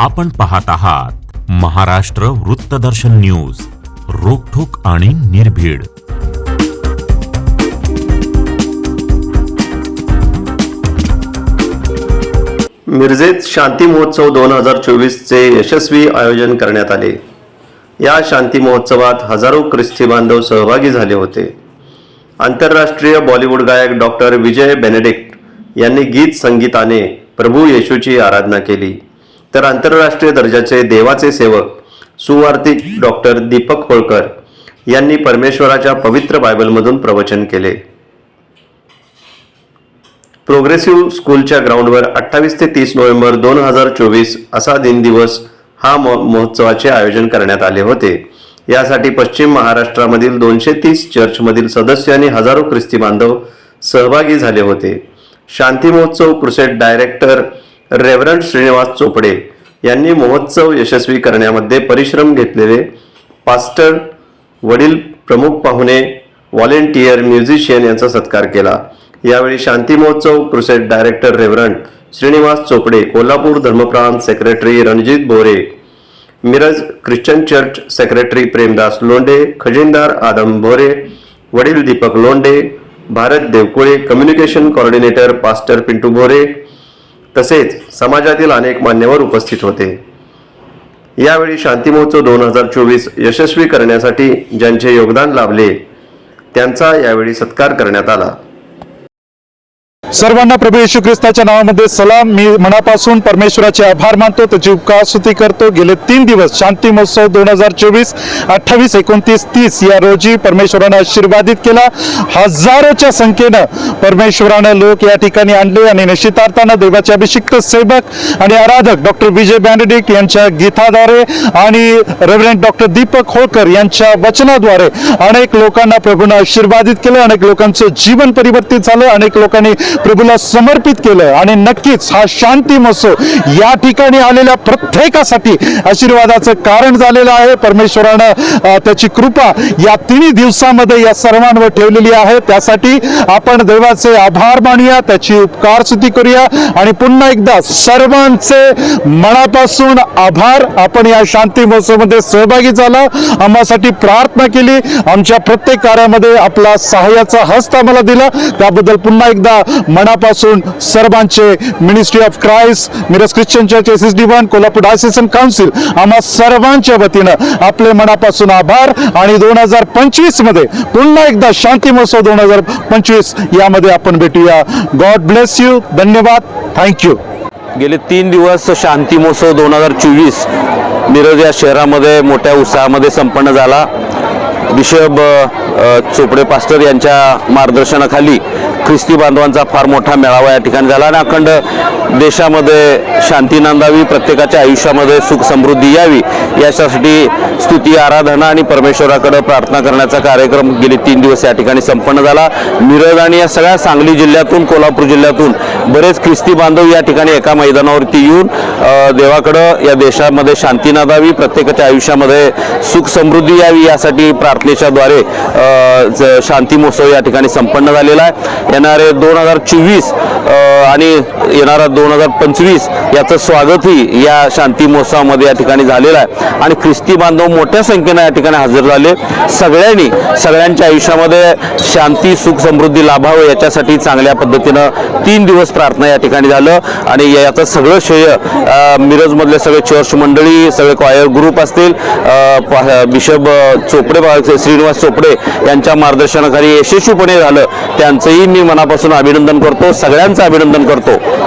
आपण पाहत आहात महाराष्ट्र वृत्तदर्शन न्यूज रोखोक आणि निर्भीड. मिरजेत शांती महोत्सव दोन हजार चोवीसचे यशस्वी आयोजन करण्यात आले. या शांती महोत्सवात हजारो ख्रिस्ती बांधव सहभागी झाले होते. आंतरराष्ट्रीय बॉलिवूड गायक डॉक्टर विजय बेनेडिक्ट यांनी गीत संगीताने प्रभू येशूची आराधना केली. तर आंतरराष्ट्रीय दर्जाचे देवाचे सेवक सुवार्तिक डॉक्टर दीपक होळकर यांनी परमेश्वराच्या पवित्र बायबलमधून प्रवचन केले. प्रोग्रेसिव्ह स्कूलच्या ग्राउंडवर अठ्ठावीस ते तीस नोव्हेंबर दोन हजार चोवीस असा दिनदिवस हा महोत्सवाचे आयोजन करण्यात आले होते. यासाठी पश्चिम महाराष्ट्रामधील दोनशे तीस चर्चमधील सदस्य आणि हजारो ख्रिस्ती बांधव सहभागी झाले होते. शांती महोत्सव crusade director reverend Shrinivas Chopde यांनी महोत्सव यशस्वी करण्यामध्ये परिश्रम घेतलेले पास्टर वडील प्रमुख पाहुणे व्हॉलेंटियर म्युझिशियन यांचा सत्कार केला. यावेळी शांती महोत्सव crusade director reverend Shrinivas Chopde Kolhapur धर्मप्रांत secretary Ranjit Bore Miraj Christian church secretary Premdas Londe खजिनदार Adam Bhore वडील Deepak Londhe Bharat Devkule communication coordinator pastor Pintu Bhore तसेच समाजातील अनेक मान्यवर उपस्थित होते. यावेळी शांती महोत्सव दोन हजार चोवीस यशस्वी करण्यासाठी ज्यांचे योगदान लाभले त्यांचा यावेळी सत्कार करण्यात आला. सर्वांना प्रभू येशू ख्रिस्ताच्या नावामध्ये सलाम. मी मनापासून परमेश्वराचे आभार मानतो. त्याची उपकारस्तुती करतो. गेले तीन दिवस शांती महोत्सव दोन हजार चोवीस अठ्ठावीस एकोणतीस तीस या रोजी परमेश्वरानं आशीर्वादित केला. हजारोच्या संख्येनं परमेश्वरानं लोक या ठिकाणी आणले आणि निश्चितार्थानं देवाचे अभिषिक्त सेवक आणि आराधक डॉक्टर विजय बॅनडिक्ट यांच्या गीताद्वारे आणि रेव्हरेंट डॉक्टर दीपक होळकर यांच्या वचनाद्वारे अनेक लोकांना प्रभूनं आशीर्वादित केलं. अनेक लोकांचं जीवन परिवर्तित झालं. अनेक लोकांनी प्रभूला समर्पित केलं आणि नक्कीच हा शांती महोत्सव या ठिकाणी आलेल्या प्रत्येकासाठी आशीर्वादाचं कारण झालेलं आहे. परमेश्वरानं त्याची कृपा या तिन्ही दिवसामध्ये या सर्वांवर ठेवलेली आहे. त्यासाठी आपण देवाचे आभार मानूया त्याची उपकार स्तुती करूया आणि पुन्हा एकदा सर्वांचे मनापासून आभार. आपण या शांती महोत्सवामध्ये सहभागी झाला आम्हासाठी प्रार्थना केली आमच्या प्रत्येक कार्यामध्ये आपला सहाय्याचा हस्त आम्हाला दिला. त्याबद्दल पुन्हा एकदा मनापासून सर्वांचे ministry of Christ Miraj Christian church S S D one Kolhapur diocesan council आम्हा सर्वांच्या वतीनं आपले मनापासून आभार. आणि दोन हजार पंचवीसमध्ये पुन्हा एकदा शांती महोत्सव दोन हजार पंचवीस यामध्ये आपण भेटूया. गॉड ब्लेस यू धन्यवाद. थँक्यू गेले तीन दिवस शांती महोत्सव दोन हजार चोवीस मिरज या शहरामध्ये मोठ्या उत्साहामध्ये संपन्न झाला. बिशप चोपडे पास्टर यांच्या मार्गदर्शनाखाली ख्रिस्ती बांधवांचा फार मोठा मेळावा या ठिकाणी झाला आणि अखंड देशामध्ये शांती नांदावी प्रत्येकाच्या आयुष्यामध्ये सुख समृद्धी यावी याच्यासाठी स्तुती आराधना आणि परमेश्वराकडे प्रार्थना करण्याचा कार्यक्रम गेले तीन दिवस या ठिकाणी संपन्न झाला. मिरज आणि या सगळ्या सांगली जिल्ह्यातून कोल्हापूर जिल्ह्यातून बरेच ख्रिस्ती बांधव या ठिकाणी एका मैदानावरती येऊन देवाकडं या देशामध्ये शांती नांदावी प्रत्येकाच्या आयुष्यामध्ये सुख समृद्धी यावी यासाठी प्रार्थनेच्याद्वारे शांती महोत्सव या ठिकाणी संपन्न झालेला आहे. येणारे दोन हजार चोवीस आणि येणारा दोन हजार पंचवीस याचं स्वागतही या शांती महोत्सवामध्ये या ठिकाणी झालेलं आहे. आणि ख्रिस्ती बांधव मोठ्या संख्येनं या ठिकाणी हजर झाले. सगळ्यांनी सगळ्यांच्या आयुष्यामध्ये शांती सुख समृद्धी लाभावं याच्यासाठी चांगल्या पद्धतीनं तीन दिवस प्रार्थना या ठिकाणी झालं. आणि याचं सगळं श्रेय मिरजमधले सगळे चर्च मंडळी सगळे क्वायर ग्रुप असतील बिशप चोपडे श्रीनिवास चोपडे यांच्या मार्गदर्शनाखाली यशस्वीपणे झालं. त्यांचंही मी मनापासून अभिनंदन करतो. सगळ्यांचं अभिनंदन करतो.